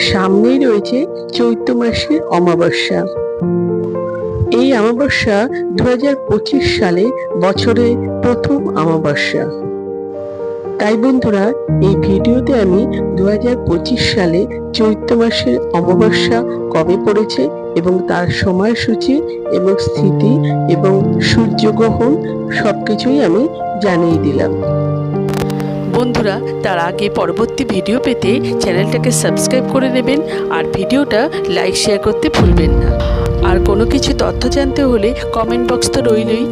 সামনেই রয়েছে চৈত্র মাসের অমাবস্যা। এই অমাবস্যা দু সালে বছরে প্রথম অমাবস্যা। তাই বন্ধুরা, এই ভিডিওতে আমি দু হাজার পঁচিশ সালে চৈত্র মাসের অমাবস্যা কবে পড়েছে এবং তার সময়সূচি এবং স্থিতি এবং সূর্যগ্রহণ সবকিছুই আমি জানিয়ে দিলাম। বন্ধুরা, তার আগে পরবর্তী ভিডিও পেতে চ্যানেলটাকে সাবস্ক্রাইব করে নেবেন আর ভিডিওটা লাইক, শেয়ার করতে ভুলবেন না। আর কোনো কিছু তথ্য জানতে হলে কমেন্ট বক্স তো রইলই।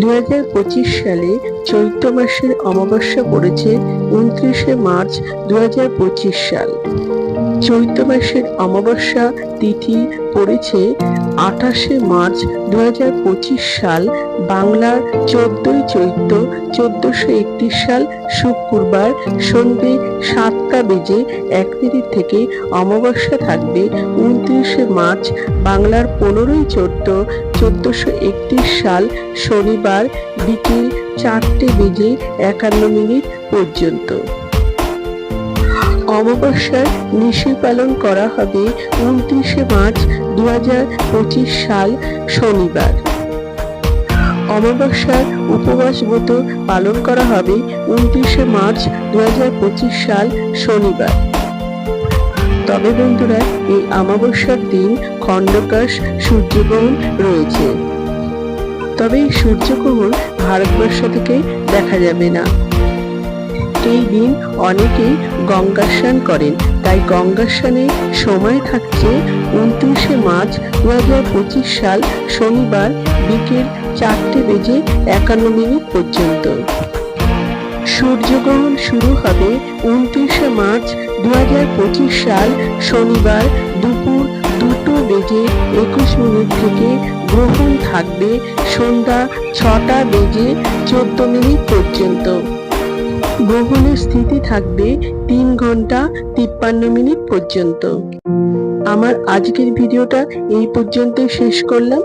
দু হাজার পঁচিশ সালে চৈত্র মাসের অমাবস্যা পড়েছে, উনত্রিশে মার্চ দু হাজার পঁচিশ সাল। চৈত্র মাসের অমাবস্যা তিথি পড়েছে আঠাশে মার্চ দু হাজার পঁচিশ সাল, বাংলার চোদ্দই চৈত্র চোদ্দশো একত্রিশ সাল, শুক্রবার সন্ধ্যে সাতটা বেজে এক মিনিট থেকে অমাবস্যা থাকবে উনত্রিশে মার্চ, বাংলার পনেরোই চৈত্র চোদ্দশো একত্রিশ সাল, শনিবার বিকেল চারটে বেজে একান্ন মিনিট পর্যন্ত। অমাবস্যার নিশি পালন করা হবে উনত্রিশে মার্চ দু হাজার পঁচিশ সাল শনিবার। অমাবস্যার উপবাস ব্রত পালন করা হবে উনত্রিশে মার্চ দুহাজার পঁচিশ সাল শনিবার। তবে বন্ধুরা, এই অমাবস্যার দিন খণ্ডকাশ সূর্যগ্রহণ রয়েছে। তবে এই সূর্যগ্রহণ ভারতবর্ষ থেকে দেখা যাবে না। এই দিন অনেকেই গঙ্গা স্নান করেন। তাই গঙ্গা স্নানের সময় থাকছে উনত্রিশে মার্চ দু হাজার পঁচিশ সাল শনিবার বিকেল চারটে বেজে একান্ন মিনিট পর্যন্ত। সূর্যগ্রহণ শুরু হবে উনত্রিশে মার্চ দু হাজার পঁচিশ সাল শনিবার দুপুর দুটো বেজে একুশ মিনিট থেকে গ্রহণ থাকবে সন্ধ্যা ছটা বেজে চোদ্দ মিনিট পর্যন্ত। গ্রহণের স্থিতি থাকবে তিন ঘণ্টা তিপ্পান্ন মিনিট পর্যন্ত। আমার আজকের ভিডিওটা এই পর্যন্তই শেষ করলাম।